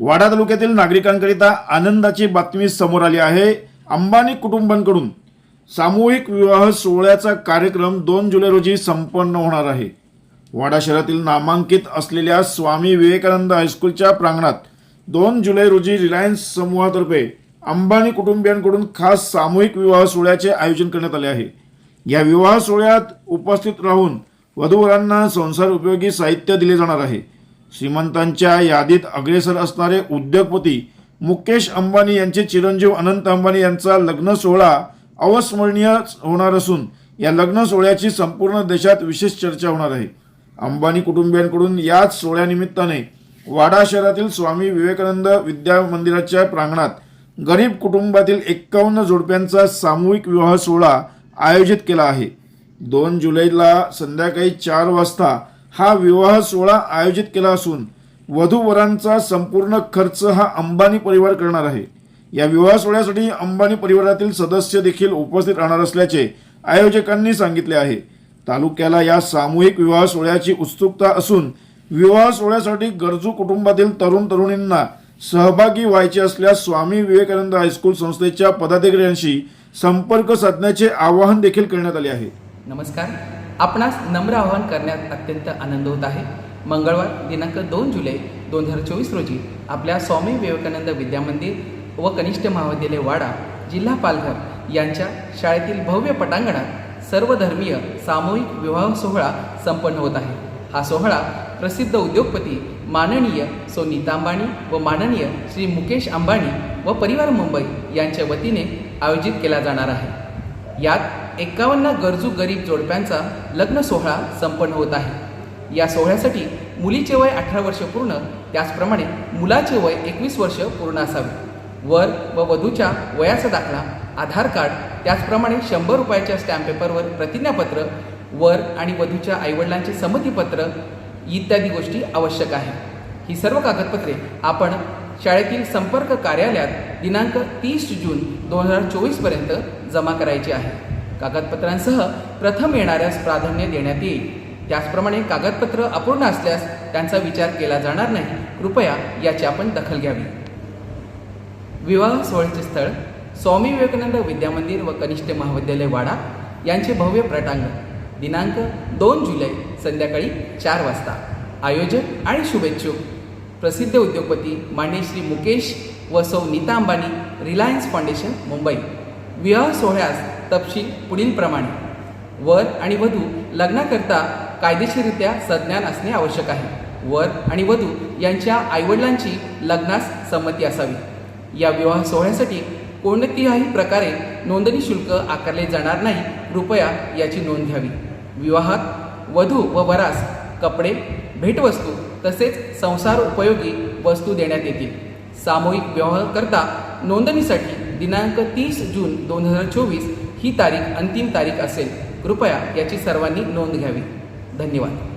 वाडा तालुक्यातील नागरिकांकरिता आनंदाची बातमी समोर आली आहे. अंबानी कुटुंबांकडून सामूहिक विवाह सोहळ्याचा कार्यक्रम दोन जुलै रोजी संपन्न होणार आहे. वाडा शहरातील नामांकित असलेल्या स्वामी विवेकानंद हायस्कूलच्या प्रांगणात दोन जुलै रोजी रिलायन्स समूहातर्फे अंबानी कुटुंबियांकडून खास सामूहिक विवाह सोहळ्याचे आयोजन करण्यात आले आहे. या विवाह सोहळ्यात उपस्थित राहून वधूवरांना संसार उपयोगी साहित्य दिले जाणार आहे. श्रीमंतांच्या यादीत अग्रेसर असणारे उद्योगपती मुकेश अंबानी यांचे चिरंजीव अनंत अंबानी यांचा लग्न सोहळा अवस्मरणीय होणार असून या लग्न सोहळ्याची संपूर्ण देशात विशेष चर्चा होणार आहे. अंबानी कुटुंबियांकडून याच सोहळ्यानिमित्ताने वाडा शहरातील स्वामी विवेकानंद विद्या मंदिराच्या प्रांगणात गरीब कुटुंबातील एक्कावन्न जोडप्यांचा सामूहिक विवाह सोहळा आयोजित केला आहे. दोन जुलैला संध्याकाळी चार वाजता हा विवाह सोहळा आयोजित केला असून वधूवरांचा संपूर्ण खर्च हा अंबानी परिवार करणार आहे. या विवाह सोहळ्यासाठी अंबानी परिवारातील सदस्य देखील उपस्थित राहणार असल्याचे आयोजकांनी सांगितले आहे. तालुक्याला या सामूहिक विवाह सोहळ्याची उत्सुकता असून विवाह सोहळ्यासाठी गरजू कुटुंबातील तरुण तरुणींना सहभागी व्हायचे असल्यास स्वामी विवेकानंद हायस्कूल संस्थेच्या पदाधिकाऱ्यांशी संपर्क साधण्याचे आवाहन देखील करण्यात आले आहे. नमस्कार. आपणास नम्र आवाहन करण्यात अत्यंत आनंद होत आहे. मंगळवार दिनांक दोन जुलै दोन हजार चोवीस रोजी आपल्या स्वामी विवेकानंद विद्यामंदिर व कनिष्ठ महाविद्यालय वाडा जिल्हा पालघर यांच्या शाळेतील भव्य पटांगणात सर्वधर्मीय सामूहिक विवाह सोहळा संपन्न होत आहे. हा सोहळा प्रसिद्ध उद्योगपती माननीय सोनीता अंबाणी व माननीय श्री मुकेश अंबाणी व परिवार मुंबई यांच्या वतीने आयोजित केला जाणार आहे. यात एकावन्न गरजू गरीब जोडप्यांचा लग्न सोहळा संपन्न होत आहे. या सोहळ्यासाठी मुलीचे वय अठरा वर्ष पूर्ण त्याचप्रमाणे मुलाचे वय एकवीस वर्ष पूर्ण असावे. वर व वधूच्या वयाचा दाखला आधार कार्ड त्याचप्रमाणे शंभर रुपयाच्या स्टॅम्प पेपरवर प्रतिज्ञापत्र वर आणि वधूच्या आईवडिलांचे संमतीपत्र इत्यादी गोष्टी आवश्यक आहे. ही सर्व कागदपत्रे आपण शाळेतील संपर्क कार्यालयात दिनांक तीस जून दोन हजार चोवीसपर्यंत जमा करायची आहे. कागदपत्रांसह प्रथम येणाऱ्यास प्राधान्य देण्यात येईल. त्याचप्रमाणे कागदपत्र अपूर्ण असल्यास त्यांचा विचार केला जाणार नाही. कृपया याची आपण दखल घ्यावी. विवाह सोहळ्याचे स्थळ स्वामी विवेकानंद विद्यामंदिर व कनिष्ठ महाविद्यालय वाडा यांचे भव्य प्रटांगण दिनांक दोन जुलै संध्याकाळी चार वाजता. आयोजक आणि शुभेच्छुक. प्रसिद्ध उद्योगपती मान्यश्री मुकेश व सौ नीता अंबानी रिलायन्स फाउंडेशन मुंबई. विवाह सोहळ्यास तपशील पुढीलप्रमाणे. वर आणि वधू लग्नाकरता कायदेशीररित्या सज्ञान असणे आवश्यक आहे. वर आणि वधू यांच्या आईवडिलांची लग्नास संमती असावी. या विवाह सोहळ्यासाठी कोणत्याही प्रकारे नोंदणी शुल्क आकारले जाणार नाही कृपया याची नोंद घ्यावी. विवाहात वधू व वरास कपडे भेटवस्तू तसेच संसार उपयोगी वस्तू देण्यात येतील. सामूहिक विवाहकरता नोंदणीसाठी दिनांक तीस जून दोन हजार चोवीस ही तारीख अंतिम तारीख असेल कृपया याची सर्वांनी नोंद घ्यावी. धन्यवाद.